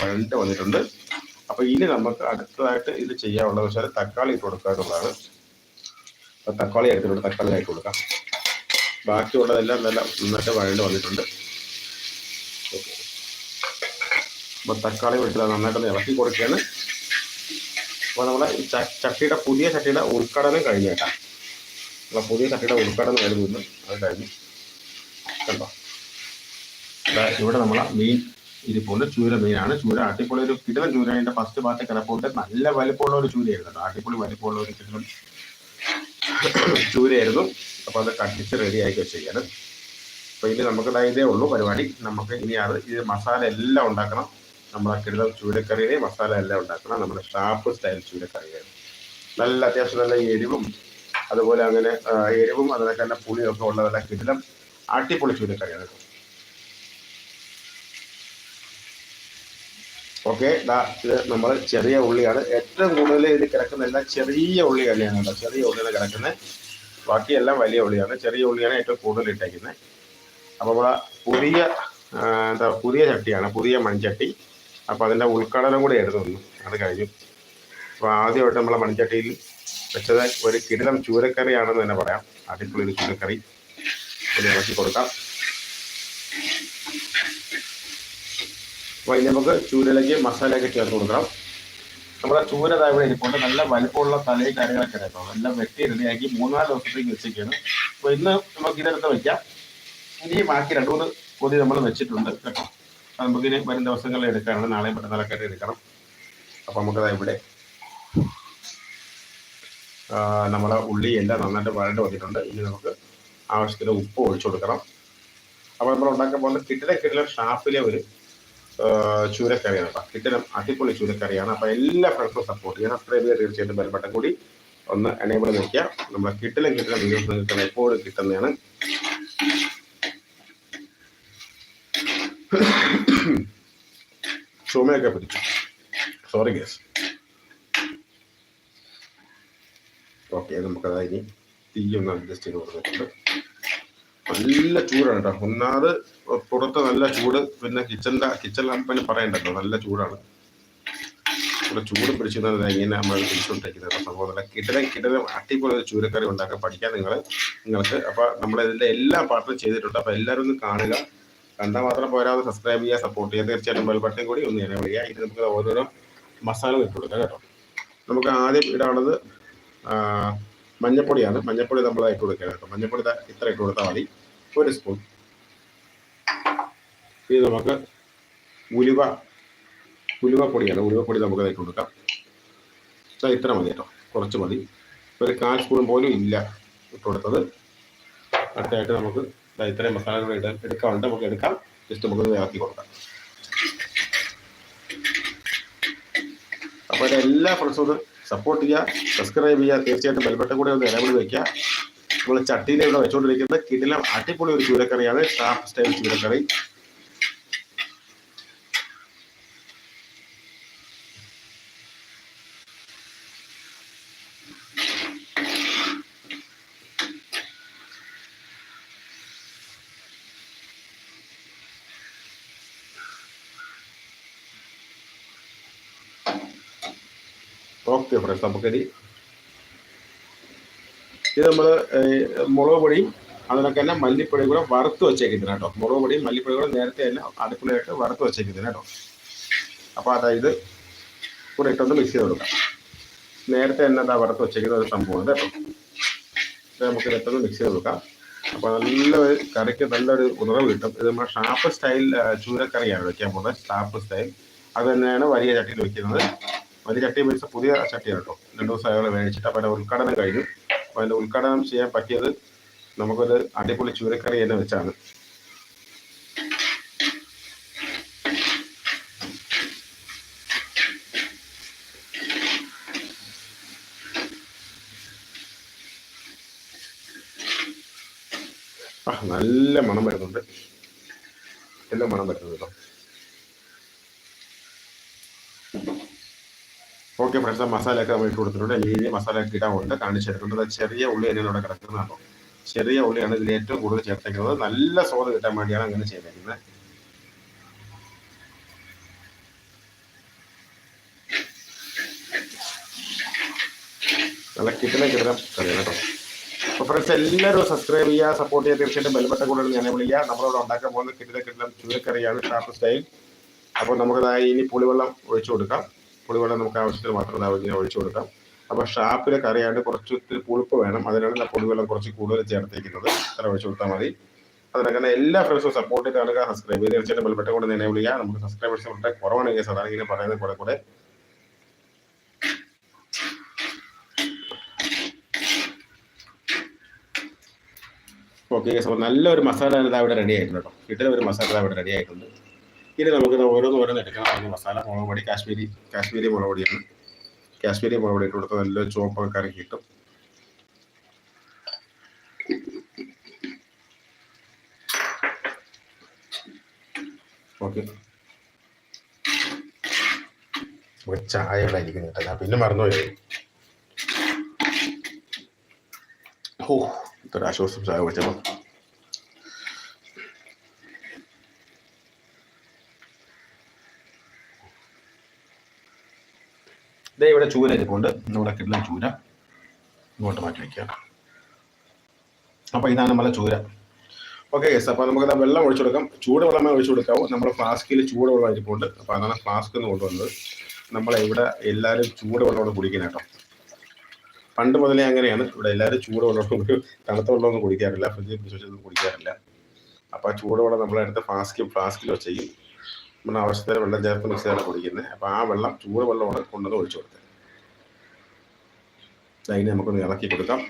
വഴണ്ട് വന്നിട്ടുണ്ട്. അപ്പൊ ഇനി നമുക്ക് അടുത്തതായിട്ട് ഇത് ചെയ്യാനുള്ളത് വെച്ചാൽ തക്കാളി ഇട്ട് കൊടുക്കുക എന്നുള്ളതാണ്. അപ്പൊ തക്കാളി എടുത്തിട്ടുണ്ട് തക്കാളി ആയിട്ട് കൊടുക്കാം. ബാക്കിയുള്ളതെല്ലാം നല്ല നന്നായിട്ട് വഴണ്ട് വന്നിട്ടുണ്ട്. അപ്പൊ തക്കാളി വെച്ചിട്ട് നന്നായിട്ട് ഇളക്കി കൊടുക്കുകയാണ്. അപ്പോൾ നമ്മളെ ചട്ടിയുടെ പുതിയ ചട്ടിയുടെ ഉൾക്കടനം കഴിഞ്ഞേക്കാം നമ്മളെ പുതിയ ചട്ടിയുടെ ഉൾക്കടനം കഴിഞ്ഞു. അത് കഴിഞ്ഞു കണ്ടോ? ഇവിടെ നമ്മളെ മീൻ ഇരിപ്പുണ്ട് ചൂര മീനാണ്. ചൂര അടിപൊളി ഒരു കിടലൻ ചൂര. അതിന്റെ ഫസ്റ്റ് ഭാഗത്ത് കിടപ്പുണ്ട് നല്ല വലിപ്പമുള്ള ഒരു ചൂരയായിരുന്നു അടിപൊളി വലിപ്പമുള്ള ഒരു കിടലൻ ചൂരയായിരുന്നു. അപ്പോൾ അത് കട്ടിച്ച് റെഡി ആക്കി വെച്ചിരിക്കുകയാണ്. അപ്പൊ ഇനി നമുക്ക് ഇതേ ഉള്ളൂ പരിപാടി. നമുക്ക് ഇനി അത് ഇത് മസാല എല്ലാം ഉണ്ടാക്കണം. നമ്മളെ കിടലൻ ചൂരക്കറിയുടെ മസാല എല്ലാം ഉണ്ടാക്കണം. നമ്മുടെ ഷാപ്പ് സ്റ്റൈൽ ചൂരക്കറിയാണ് നല്ല അത്യാവശ്യം നല്ല എരിവും അതുപോലെ അങ്ങനെ എരിവും അതിനൊക്കെ തന്നെ പുളിയും ഒക്കെ ഉള്ള നല്ല കിടലം. അടിപൊളി ചൂരക്കറിയാണ് ഓക്കെ ഇത് നമ്മൾ ചെറിയ ഉള്ളിയാണ്. ഏറ്റവും കൂടുതൽ ഇത് കിടക്കുന്ന എല്ലാം ചെറിയ ഉള്ളി തന്നെയാണ് ചെറിയ ഉള്ളിയാണ് കിടക്കുന്നത് ബാക്കിയെല്ലാം വലിയ ഉള്ളിയാണ്. ചെറിയ ഉള്ളിയാണ് ഏറ്റവും കൂടുതൽ ഇട്ടേക്കുന്നത് അപ്പോൾ നമ്മളെ പുതിയ എന്താ പുതിയ ചട്ടിയാണ് പുതിയ മൺചട്ടി. അപ്പോൾ അതിന്റെ ഉൾക്കടനം കൂടി എടുത്തു അത് കഴിഞ്ഞു. അപ്പോൾ ആദ്യമായിട്ട് നമ്മളെ മൺചട്ടിയിൽ വെച്ചത് ഒരു കിടിലം ചൂരക്കറിയാണെന്ന് തന്നെ പറയാം. അടിപൊളി ചൂരക്കറി. ഒന്ന് കൊടുക്കാം. അപ്പോൾ ഇനി നമുക്ക് ചൂരയിലേക്ക് മസാലയൊക്കെ ചേർത്ത് കൊടുക്കണം. നമ്മുടെ ചൂര ഇവിടെ ഇരിപ്പുണ്ട്. നല്ല വലുപ്പമുള്ള തലയും കാര്യങ്ങളൊക്കെ കേട്ടോ. എല്ലാം വെട്ടി റെഡിയാക്കി മൂന്നാൽ ദിവസത്തേക്ക് വെച്ചേക്കാണ് അപ്പോൾ ഇന്ന് നമുക്ക് ഇതെടുത്ത് വെക്കാം. ഇനി ബാക്കി രണ്ട് മൂന്ന് പൊതി നമ്മൾ വെച്ചിട്ടുണ്ട് കേട്ടോ. നമുക്കിനി വരും ദിവസങ്ങളിൽ എടുക്കാനാണ്. നാളെയും മറ്റന്നാളൊക്കെ എടുക്കണം. അപ്പോൾ നമുക്കത് ഇവിടെ നമ്മുടെ ഉള്ളി എല്ലാം നന്നായിട്ട് വഴണ്ട് വന്നിട്ടുണ്ട്. ഇനി നമുക്ക് ആവശ്യത്തിന് ഉപ്പ് ഒഴിച്ചു കൊടുക്കണം. അപ്പോൾ നമ്മൾ ഉണ്ടാക്കാൻ പോകുന്ന കിട്ടിലെ കിട്ടിലെ ഷാപ്പിലെ ഒരു ചൂരക്കറിയാണ്. കേട്ടോ കിട്ടിലും അടിപൊളി ചൂരക്കറിയാണ്. അപ്പോൾ എല്ലാ ഫ്രണ്ട്സും സപ്പോർട്ട് ചെയ്യണം. അത്രയും പേര് തീർച്ചയായിട്ടും ബലപ്പെട്ട കൂടി ഒന്ന് എനേബിൾ നിൽക്കുക. നമ്മളെ കിട്ടലും കിട്ടലും വീഡിയോസ് നിങ്ങൾക്ക് എപ്പോഴും കിട്ടുന്നതാണ്. ചുമയൊക്കെ പിടിച്ചു. സോറി ഗേസ് ഓക്കെ നമുക്കതായി തീയൊന്ന് അഡ്ജസ്റ്റ് ചെയ്ത് കൊടുത്തിട്ടുണ്ട്. നല്ല ചൂടാണ് കേട്ടോ ഒന്നാമത് പുറത്ത് നല്ല ചൂട് പിന്നെ കിച്ചണിന്റെ കിച്ചൺ ലാമ്പിന് പറയണ്ടല്ലോ നല്ല ചൂടാണ്. ഇവിടെ ചൂട് പിടിച്ചിരുന്നത് ഇങ്ങനെ നമ്മൾ പിടിച്ചുകൊണ്ടിരിക്കുന്നത് സംഭവം കിടലം കിടലം അട്ടിപ്പോലെ ഒരു ചൂരക്കറി ഉണ്ടാക്കാൻ പഠിക്കാൻ നിങ്ങൾ നിങ്ങൾക്ക് അപ്പൊ നമ്മൾ ഇതിന്റെ എല്ലാ പാർട്ടും ചെയ്തിട്ടുണ്ട്. അപ്പൊ എല്ലാവരും ഒന്ന് കാണുക. കണ്ടാൽ മാത്രം പോരാതെ സബ്സ്ക്രൈബ് ചെയ്യുക സപ്പോർട്ട് ചെയ്യുക. തീർച്ചയായിട്ടും ബെൽ ബട്ടൺ കൂടി ഒന്ന് എന്നെ വിളിക്കുക. ഇത് നമുക്ക് ഓരോരോ മസാല ഇട്ട് കൊടുക്കാം കേട്ടോ. നമുക്ക് ആദ്യം ഇടാണത് മഞ്ഞപ്പൊടിയാണ്. മഞ്ഞപ്പൊടി നമ്മൾ ഇട്ട് കൊടുക്കുക കേട്ടോ. മഞ്ഞപ്പൊടി ഇത്ര ഇട്ട് കൊടുത്താൽ മതി. ഒരു സ്പൂൺ ഇത് നമുക്ക് ഉലുവ ഉലുവപ്പൊടിയാണ് ഉലുവപ്പൊടി നമുക്ക് ഇട്ട് കൊടുക്കാം. ദാ ഇത്ര മതി കേട്ടോ. കുറച്ച് മതി. ഒരു കാൽ സ്പൂൺ പോലും ഇല്ല ഇട്ട് കൊടുത്തത്. അടുത്തായിട്ട് നമുക്ക് ഇത്രയും മസാലകൾ ഇട്ട് എടുക്കാറുണ്ട് നമുക്ക് എടുക്കാം. ജസ്റ്റ് നമുക്ക് ഇളക്കി കൊടുക്കാം. അപ്പോൾ എല്ലാ ഫ്രണ്ട്സും ഒന്ന് സപ്പോർട്ട് ചെയ്യുക സബ്സ്ക്രൈബ് ചെയ്യുക. തീർച്ചയായിട്ടും ബെൽബട്ടൺ കൂടെ ഒന്ന് ഇടപെടി വയ്ക്കുക നമ്മൾ ചട്ടിയിൽ ഇവിടെ വെച്ചുകൊണ്ടിരിക്കുന്നത് കിടിലം അടിപൊളി ഒരു ചൂരക്കറിയാണ്. സ്റ്റാഫ് സ്റ്റൈൽ ചൂരക്കറി. ഓക്കെ ഫ്രണ്ട്സ് നമുക്കിനി ഇത് നമ്മൾ മുളക് പൊടിയും അതിനൊക്കെ തന്നെ മല്ലിപ്പൊടിയും കൂടെ വറുത്ത് വെച്ചേക്കുന്നതിന് കേട്ടോ. മുളക് പൊടിയും മല്ലിപ്പൊടിയും കൂടെ നേരത്തെ തന്നെ അടുപ്പിലായിട്ട് വറുത്ത് വെച്ചേക്കുന്നതിന് കേട്ടോ. അപ്പോൾ അതായത് കൂടെ ഇട്ടൊന്ന് മിക്സ് ചെയ്ത് കൊടുക്കാം. നേരത്തെ തന്നെ എന്താ വറുത്ത് വെച്ചേക്കുന്ന ഒരു സംഭവമാണ് കേട്ടോ. നമുക്ക് ഇട്ടൊന്ന് മിക്സ് ചെയ്ത് കൊടുക്കാം. അപ്പോൾ നല്ല കറിക്ക് നല്ലൊരു ഉണർവ് കിട്ടും. ഇത് നമ്മുടെ ഷാപ്പ് സ്റ്റൈൽ ചൂരക്കറിയാണ് വെക്കാൻ പോകുന്നത്. Shop style. അത് തന്നെയാണ് വലിയ ചട്ടിയിൽ വെക്കുന്നത്. വലിയ ചട്ടി വെച്ച പുതിയ ചട്ടിയാണ് കേട്ടോ. രണ്ട് ദിവസം അയാൾ മേടിച്ചിട്ട്. അപ്പോൾ ഉദ്ഘാടനം കഴിഞ്ഞു. അപ്പോൾ അതിന്റെ ഉദ്ഘാടനം ചെയ്യാൻ പറ്റിയത് നമുക്കൊരു അടിപൊളി ചൂരക്കറി തന്നെ വെച്ചാണ്. നല്ല മണം വരുന്നുണ്ട്. നല്ല മണം വരുന്നുണ്ട് കേട്ടോ. ഓക്കെ ഫ്രണ്ട്സ് ആ മസാലയൊക്കെ നമ്മൾ ഇട്ട് കൊടുത്തിട്ടുണ്ട്. അല്ലെങ്കിൽ മസാലയൊക്കെ ഇടാറുണ്ട് കാണിച്ചെടുക്കേണ്ടത് ചെറിയ ഉള്ളി തന്നെയാണ് ഇവിടെ കിടക്കുന്നതാണോ ചെറിയ ഉള്ളിയാണ് ഇതിൽ ഏറ്റവും കൂടുതൽ ചേർത്തേക്കുന്നത്. നല്ല സ്വാദ് കിട്ടാൻ വേണ്ടിയാണ് അങ്ങനെ ചെയ്തേക്കുന്നത്. നല്ല കിട്ടണ കിട്ടണം കറിയാണ് കേട്ടോ. അപ്പോൾ ഫ്രണ്ട്സ് എല്ലാവരും സബ്സ്ക്രൈബ് ചെയ്യുക സപ്പോർട്ട് ചെയ്യുക. തീർച്ചയായിട്ടും ബെൽബട്ട കൂടുതൽ ഞാൻ വിളിക്കുക നമ്മളിവിടെ ഉണ്ടാക്കാൻ പോകുന്ന കിട്ടിട കിട്ടണം ചൂരക്കറിയാണ് ഷാർപ്പ് സ്റ്റൈൽ അപ്പോൾ നമുക്കതായി ഇനി പുളിവെള്ളം ഒഴിച്ചു കൊടുക്കാം. പുളിവെള്ളം നമുക്ക് ആവശ്യത്തിന് മാത്രം ഇതിനെ ഒഴിച്ചു കൊടുക്കാം. അപ്പോൾ ഷാപ്പിലെ കറിയാണ്ട് കുറച്ച് ഒത്തിരി പുളിപ്പ് വേണം. അതിനാണ് ഞാൻ കുറച്ച് കൂടുതൽ ചേർത്തേക്കുന്നത് അത്ര ഒഴിച്ചു കൊടുത്താൽ മതി. അതിനൊക്കെ എല്ലാ ഫ്രണ്ട്സും സപ്പോർട്ട് ചെയ്ത് കാണുക സബ്സ്ക്രൈബ് ചെയ്ത് തീർച്ചയായിട്ടും ബലപ്പെട്ട കൊണ്ട് തന്നെ വിളിക്കുക നമുക്ക് സബ്സ്ക്രൈബേഴ്സ് വളരെ കേസ് അതാണ് ഇങ്ങനെ പറയുന്നത് കൂടെ. കൂടെ ഓക്കെ നല്ലൊരു മസാല ഇതാ ഇവിടെ റെഡി ആയിട്ടുണ്ട് കേട്ടോ. കിട്ടുന്ന ഒരു മസാല ഇവിടെ റെഡി ആയിട്ടുണ്ട്. ഇനി നമുക്ക് ഓരോന്ന് ഓരോന്ന് എടുക്കണം. അതിന് മസാല മുളക് പൊടി കാശ്മീരി കാശ്മീരി മുളക് പൊടിയാണ്. കാശ്മീരി മുളക് പൊടി ഇട്ട് കൊടുത്ത് നല്ല ചുവപ്പൊക്കെ കറി കിട്ടും ഓക്കെ. ചായ ഇവിടെ ഇരിക്കുന്നു കേട്ടോ. ഞാൻ പിന്നെ മറന്നുപോയി. ഓ ഇത്ര ആശ്വാസം ചായ കുടിച്ചപ്പോൾ ഇതേ ഇവിടെ ചൂര ഇരിപ്പുണ്ട്. ഇവിടെ കിട്ടുന്ന ചൂര ഇങ്ങോട്ട് മാറ്റി വയ്ക്കുക അപ്പോൾ ഇതാണ് നമ്മളെ ചൂര. ഓക്കെ യെസ് അപ്പോൾ നമുക്ക് വെള്ളം ഒഴിച്ചു കൊടുക്കാം. ചൂട് വെള്ളം ഒഴിച്ചു കൊടുക്കാവൂ. നമ്മുടെ ഫ്ലാസ്കിൽ ചൂട് വെള്ളം ഇരിപ്പുണ്ട്. അപ്പോൾ അതാണ് ഫ്ലാസ്ക് എന്ന് കൊണ്ടുവന്നത്. നമ്മളെ ഇവിടെ എല്ലാവരും ചൂട് വെള്ളം കുടിക്കുന്നത് കേട്ടോ. പണ്ട് മുതലേ അങ്ങനെയാണ്. ഇവിടെ എല്ലാവരും ചൂട് വെള്ളം തണുത്ത വെള്ളമൊന്നും കുടിക്കാറില്ല. ഫ്രിഡ്ജിൽ കുടിക്കാറില്ല. അപ്പോൾ ആ ചൂട് വെള്ളം നമ്മളെടുത്ത് ഫ്ലാസ്ക് ഫ്ലാസ്കിൽ ചെയ്യും. നമ്മുടെ ആവശ്യത്തിന് വെള്ളം ചേർത്ത് മിക്സ് ചെയ്താണ് കുടിക്കുന്നത്. അപ്പോൾ ആ വെള്ളം ചൂട് വെള്ളമാണ് കൊണ്ടുവന്ന് ഒഴിച്ചു കൊടുത്തത് അതിനെ നമുക്കൊന്ന് ഇളക്കി കൊടുക്കാം.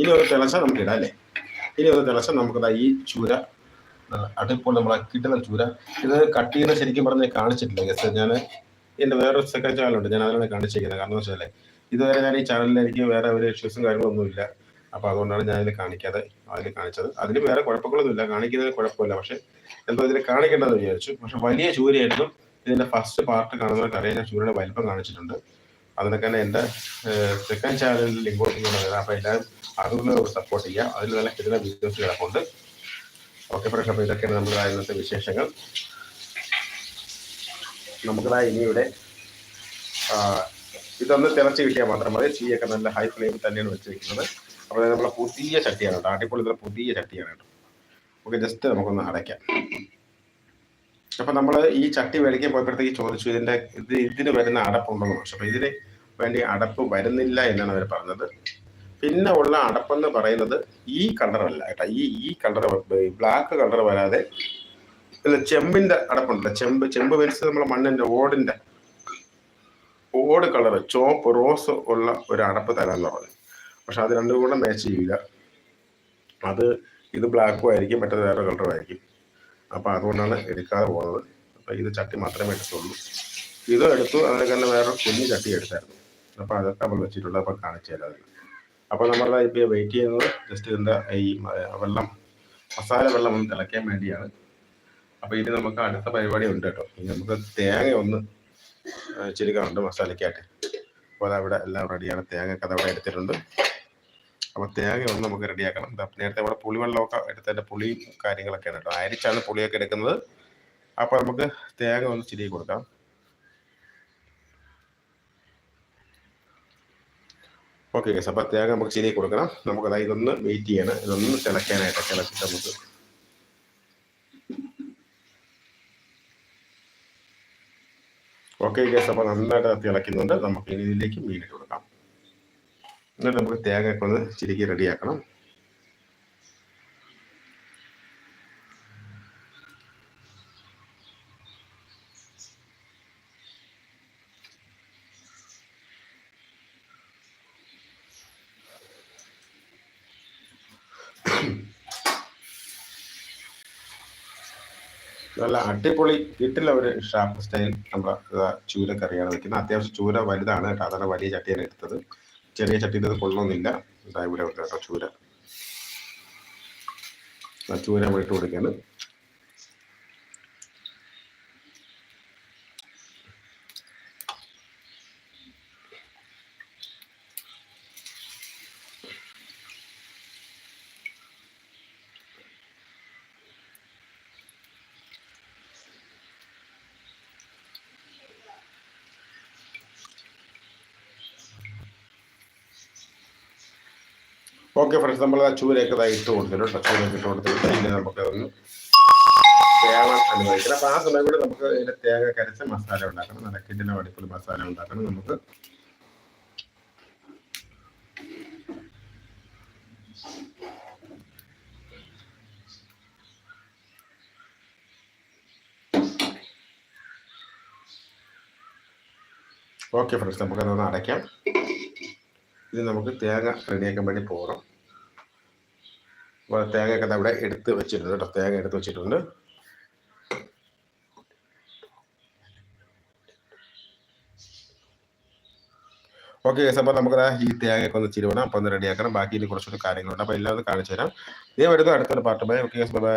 ഇനി ഒരു തിളച്ച നമുക്ക് ഇടാം അല്ലേ? ഇനി ഒരു തിളച്ച നമുക്ക് ഈ ചൂര അടുപ്പോൾ നമ്മളെ കിട്ടുന്ന ചൂര. ഇത് കട്ട് ചെയ്യുന്ന ശരിക്കും പറഞ്ഞാൽ കാണിച്ചിട്ടില്ല ഗസ് ഞാൻ എന്റെ വേറൊരു സെക്കൻഡ് ചാനലുണ്ട് ഞാൻ അതിലാണ് കാണിച്ചിരിക്കുന്നത്. കാരണം എന്ന് വെച്ചാൽ ഇതുവരെ ഞാൻ ഈ ചാനലിൽ എനിക്ക് വേറെ ഒരു ഇഷ്യൂസും കാര്യങ്ങളൊന്നുമില്ല. അപ്പോൾ അതുകൊണ്ടാണ് ഞാൻ ഇതിൽ കാണിക്കാതെ അതിൽ കാണിച്ചത്. അതിന് വേറെ കുഴപ്പങ്ങളൊന്നുമില്ല. കാണിക്കുന്നതിന് കുഴപ്പമില്ല. പക്ഷെ എന്തോ ഇതിൽ കാണിക്കേണ്ടതെന്ന് വിചാരിച്ചു. പക്ഷെ വലിയ ചൂരയായിരുന്നു. ഇതിന്റെ ഫസ്റ്റ് പാർട്ട് കാണുന്നവർക്ക് അറിയാൻ ഞാൻ ചൂരയുടെ വലിപ്പം കാണിച്ചിട്ടുണ്ട്. അതിനൊക്കെ തന്നെ എന്റെ സെക്കൻഡ് ചാനലിൽ ലിങ്ക് കൊടുക്കുന്നുണ്ട് അപ്പോൾ എല്ലാവരും അതൊന്ന് സപ്പോർട്ട് ചെയ്യുക. അതിൽ നല്ല കിട്ടുന്ന വീഡിയോസ് കിടപ്പുണ്ട്. ഓക്കെ ഫ്രഷ് അപ്പോൾ ഇതൊക്കെയാണ് നമ്മുടെ ഇന്നത്തെ വിശേഷങ്ങൾ. നമുക്കിതാ ഇനിയുടെ ഇതൊന്ന് തിളച്ച് കിട്ടിയാൽ മാത്രം മതി. ചീയൊക്കെ നല്ല ഹൈ ഫ്ലെയിമിൽ തന്നെയാണ് വെച്ചിരിക്കുന്നത്. അപ്പോൾ നമ്മളെ പുതിയ ചട്ടിയാണ് കേട്ടോ. അടിപൊളി പുതിയ ചട്ടിയാണ് കേട്ടോ. ഓക്കെ ജസ്റ്റ് നമുക്കൊന്ന് അടയ്ക്കാം. അപ്പം നമ്മൾ ഈ ചട്ടി മേടിക്കാൻ പോയപ്പോഴത്തേക്ക് ചോദിച്ചു ഇതിന്റെ ഇത് ഇതിന് വരുന്ന അടപ്പുണ്ടെന്ന് പക്ഷെ അപ്പോൾ ഇതിന് വേണ്ടി അടപ്പ് വരുന്നില്ല എന്നാണ് അവർ പറഞ്ഞത്. പിന്നെ ഉള്ള അടപ്പെന്ന് പറയുന്നത് ഈ കളറല്ല കേട്ടോ. ഈ ഈ കളർ ബ്ലാക്ക് കളർ വരാതെ ചെമ്പിന്റെ അടപ്പുണ്ടല്ലോ. ചെമ്പ് ചെമ്പ് മീൻസ് നമ്മളെ മണ്ണിന്റെ ഓടിന്റെ ഓട് കളർ ചോപ്പ് റോസ് ഉള്ള ഒരു അടപ്പ് തരാമെന്ന് പറഞ്ഞു. പക്ഷെ അത് രണ്ടും കൂടെ മാച്ച് ചെയ്യില്ല. അത് ഇത് ബ്ലാക്കും ആയിരിക്കും മറ്റേത് വേറെ കളറും ആയിരിക്കും. അപ്പോൾ അതുകൊണ്ടാണ് എടുക്കാതെ പോകുന്നത്. അപ്പോൾ ഇത് ചട്ടി മാത്രമേ എടുത്തുള്ളൂ. ഇതും എടുത്തു അതിനെ തന്നെ വേറെ കുഞ്ഞു ചട്ടി എടുത്തായിരുന്നു. അപ്പോൾ അതൊക്കെ നമ്മൾ വെച്ചിട്ടുള്ളത് അപ്പോൾ കാണിച്ചു തരാം അപ്പോൾ നമ്മൾ ഇപ്പോൾ വെയിറ്റ് ചെയ്യുന്നത് ജസ്റ്റ് ഇതിന്റെ ഈ വെള്ളം മസാല വെള്ളം ഒന്ന് തിളയ്ക്കാൻ വേണ്ടിയാണ്. അപ്പോൾ ഇനി നമുക്ക് അടുത്ത പരിപാടി ഉണ്ട് കേട്ടോ. ഇനി നമുക്ക് തേങ്ങ ഒന്ന് ചുരുക്കാറുണ്ട് മസാലയ്ക്കായിട്ട്. അപ്പോൾ അതവിടെ എല്ലാം റെഡിയാണ് തേങ്ങ ഒക്കെ അതവിടെ എടുത്തിട്ടുണ്ട്. അപ്പോൾ തേങ്ങ ഒന്ന് നമുക്ക് റെഡിയാക്കണം നേരത്തെ ഇവിടെ പുളിവെള്ളമൊക്കെ പുളിയും കാര്യങ്ങളൊക്കെയാണ് കേട്ടോ. അരിച്ചാണ് പുളിയൊക്കെ എടുക്കുന്നത്. അപ്പോൾ നമുക്ക് തേങ്ങ ഒന്ന് ചിരി കൊടുക്കാം. ഓക്കെ ഗസ് അപ്പോൾ തേങ്ങ നമുക്ക് ചിരി കൊടുക്കണം. നമുക്ക് അതായത് ഇതൊന്ന് വെയിറ്റ് ചെയ്യണം. ഇതൊന്ന് തിളയ്ക്കാനായിട്ട് തിളച്ചിട്ട് നമുക്ക് ഓക്കെ ഗസ് അപ്പോൾ നന്നായിട്ട് തിളയ്ക്കുന്നുണ്ട്. നമുക്ക് ഇനി ഇതിലേക്ക് മീൻ കൊടുക്കാം. എന്നിട്ട് നമുക്ക് തേങ്ങയൊക്കെ ഒന്ന് ചിരിക്കി റെഡിയാക്കണം. നല്ല അടിപൊളി വീട്ടിലെ ഒരു ഷാപ്പ് സ്റ്റൈൽ. നമ്മുടെ ചൂര കറിയാണ് വെക്കുന്നത്. അത്യാവശ്യം ചൂര വലുതാണ് കേട്ടോ. അതാണ് വലിയ ചട്ടിയാണ് എടുത്തത്. ചെറിയ ചട്ടിയിൽ ഇത് കൊള്ളണമെന്നില്ല ഇതാ ഇവിടെ ഉണ്ട് കേട്ടോ ചൂര ചൂര ഇട്ട് കൊടുക്കുകയാണ് ഓക്കെ ഫ്രണ്ട്സ് നമ്മൾ ആ ചൂരയൊക്കെ ഇട്ട് കൊടുത്തിട്ട് കേട്ടോ. ഇട്ട് കൊടുത്തിട്ട് പിന്നെ നമുക്ക് അതൊന്ന് വേവാൻ അനുവദിക്കണം അപ്പൊ ആ സമയം കൂടി നമുക്ക് അതിന്റെ തേങ്ങ കരച്ച മസാല ഉണ്ടാക്കണം. നല്ല കിഡിന വടിപ്പുള്ള മസാല ഉണ്ടാക്കണം. നമുക്ക് ഓക്കെ ഫ്രണ്ട്സ് നമുക്കതൊന്ന് അടയ്ക്കാം. ഇത് നമുക്ക് തേങ്ങ റെഡിയാക്കാൻ വേണ്ടി പോകണം. അപ്പോൾ തേങ്ങയൊക്കെ നമ്മുടെ എടുത്ത് വെച്ചിട്ടുണ്ട് കേട്ടോ. തേങ്ങ എടുത്ത് വെച്ചിട്ടുണ്ട്. ഓക്കെ ഗൈസ് അപ്പോൾ നമുക്ക് ഈ തേങ്ങയൊക്കെ ഒന്ന് ചിരുവണം അപ്പോൾ ഒന്ന് റെഡിയാക്കണം ബാക്കി ഇനി കുറച്ചുകൂടി കാര്യങ്ങളുണ്ട്. അപ്പോൾ എല്ലാം ഒന്ന് കാണിച്ചു തരാം ഇതേ വരുന്നത് അടുത്തൊരു part bye okay guys bye